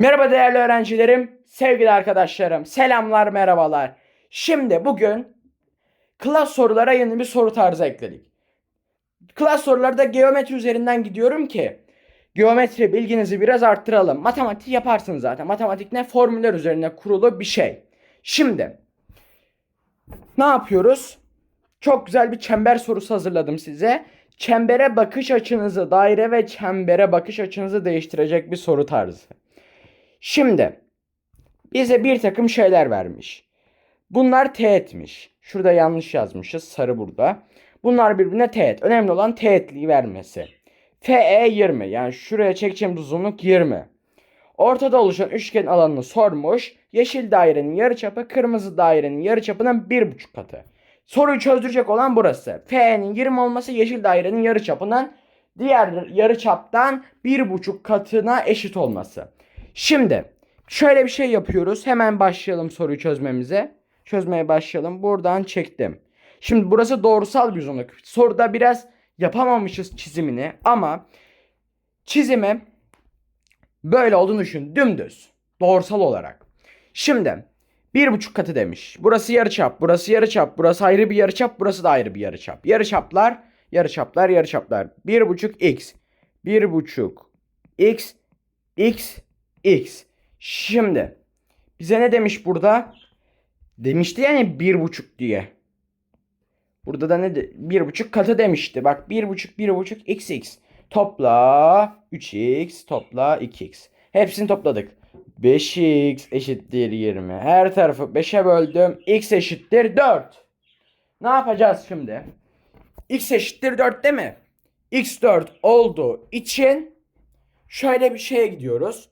Merhaba değerli öğrencilerim, sevgili arkadaşlarım, selamlar, merhabalar. Şimdi bugün klas sorulara yeni bir soru tarzı ekledik. Klas sorularda geometri üzerinden gidiyorum ki geometri bilginizi biraz arttıralım. Matematik yaparsınız zaten. Matematik ne? Formüller üzerine kurulu bir şey. Şimdi ne yapıyoruz? Çok güzel bir çember sorusu hazırladım size. Çembere bakış açınızı, daire ve çembere bakış açınızı değiştirecek bir soru tarzı. Şimdi bize bir takım şeyler vermiş. Bunlar teğetmiş. Şurada yanlış yazmışız. Sarı burada. Bunlar birbirine teğet. Önemli olan teğetliği vermesi. FE 20. Yani şuraya çekeceğimiz uzunluk 20. Ortada oluşan üçgen alanını sormuş. Yeşil dairenin yarıçapı kırmızı dairenin yarıçapının 1,5 katı. Soruyu çözdürecek olan burası. F'nin 20 olması yeşil dairenin yarıçapının diğer yarıçaptan 1,5 katına eşit olması. Şimdi şöyle bir şey yapıyoruz. Hemen başlayalım soruyu çözmemize. Çözmeye başlayalım. Buradan çektim. Şimdi burası doğrusal bir uzunluk. Soruda biraz yapamamışız çizimini ama çizimi böyle olduğunu düşün. Dümdüz. Doğrusal olarak. Şimdi bir buçuk katı demiş. Burası yarıçap, burası yarıçap, burası ayrı bir yarıçap, burası da ayrı bir yarıçap. Yarıçaplar, yarıçaplar, yarıçaplar. Bir buçuk x, bir buçuk x, x, x. Şimdi bize ne demiş burada? Demişti yani bir buçuk diye. Burada da ne de, bir buçuk katı demişti. Bak bir buçuk bir buçuk x x. Topla 3x topla 2x. Hepsini topladık. 5x eşittir 20. Her tarafı 5'e böldüm. x eşittir 4. Ne yapacağız şimdi? x eşittir 4 değil mi? x 4 olduğu için şöyle bir şeye gidiyoruz.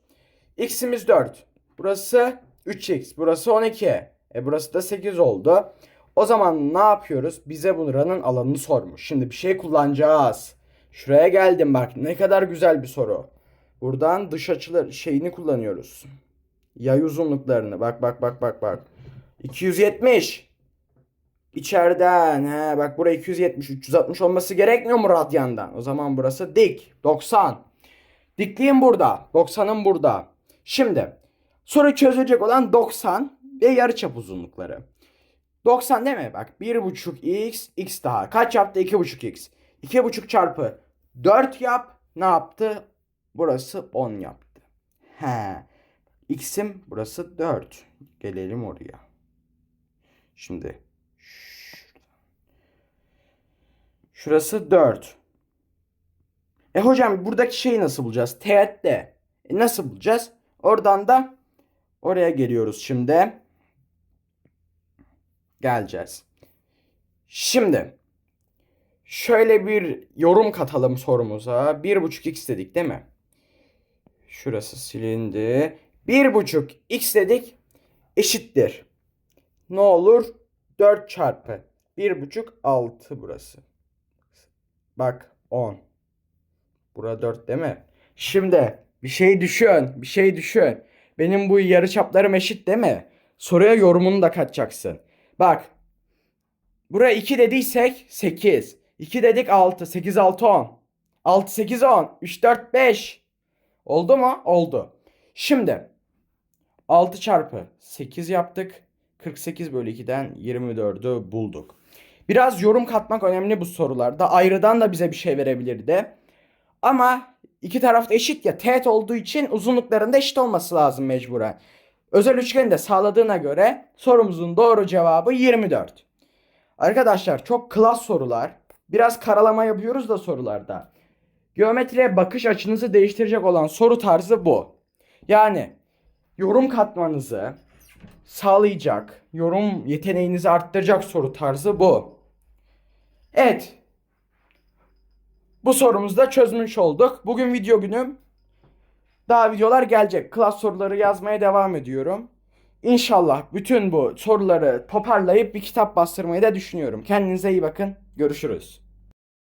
X'imiz 4. Burası 3x. Burası 12. E burası da 8 oldu. O zaman ne yapıyoruz? Bize buranın alanını sormuş. Şimdi bir şey kullanacağız. Şuraya geldim bak. Ne kadar güzel bir soru. Buradan dış açılar şeyini kullanıyoruz. Yay uzunluklarını. Bak bak bak bak bak. 270. İçeriden he bak buraya 270 360 olması gerekmiyor mu radyandan? O zaman burası dik 90. Dikliğim burada. 90'ım burada. Şimdi soru çözecek olan 90 ve yarıçap uzunlukları. 90 değil mi? Bak 1.5x x daha. Kaç yaptı? 2.5x. 2.5 çarpı 4 yap. Ne yaptı? Burası 10 yaptı. He. X'im burası 4. Gelelim oraya. Şimdi. Şurası 4. E hocam buradaki şeyi nasıl bulacağız? Teğette. E nasıl bulacağız? Oradan da oraya geliyoruz şimdi. Geleceğiz. Şimdi şöyle bir yorum katalım sorumuza. 1.5x dedik değil mi? Şurası silindi. 1.5 x dedik eşittir. Ne olur? 4 çarpı 1.5 6 burası. Bak 10. Bura 4 değil mi? Şimdi bir şey düşün. Bir şey düşün. Benim bu yarıçaplarım eşit değil mi? Soruya yorumunu da katacaksın. Bak. Buraya 2 dediysek 8. 2 dedik 6. 8 6 10. 6 8 10. 3 4 5. Oldu mu? Oldu. Şimdi 6 çarpı 8 yaptık. 48 bölü 2'den 24'ü bulduk. Biraz yorum katmak önemli bu sorularda. Ayrıdan da bize bir şey verebilirdi. Ama iki taraf da eşit ya. Teğet olduğu için uzunluklarında eşit olması lazım mecburen. Özel üçgeni de sağladığına göre sorumuzun doğru cevabı 24. Arkadaşlar çok klas sorular. Biraz karalama yapıyoruz da sorularda. Geometriye bakış açınızı değiştirecek olan soru tarzı bu. Yani yorum katmanızı sağlayacak, yorum yeteneğinizi arttıracak soru tarzı bu. Evet. Bu sorumuzu da çözmüş olduk. Bugün video günüm. Daha videolar gelecek. Klas soruları yazmaya devam ediyorum. İnşallah bütün bu soruları toparlayıp bir kitap bastırmayı da düşünüyorum. Kendinize iyi bakın. Görüşürüz.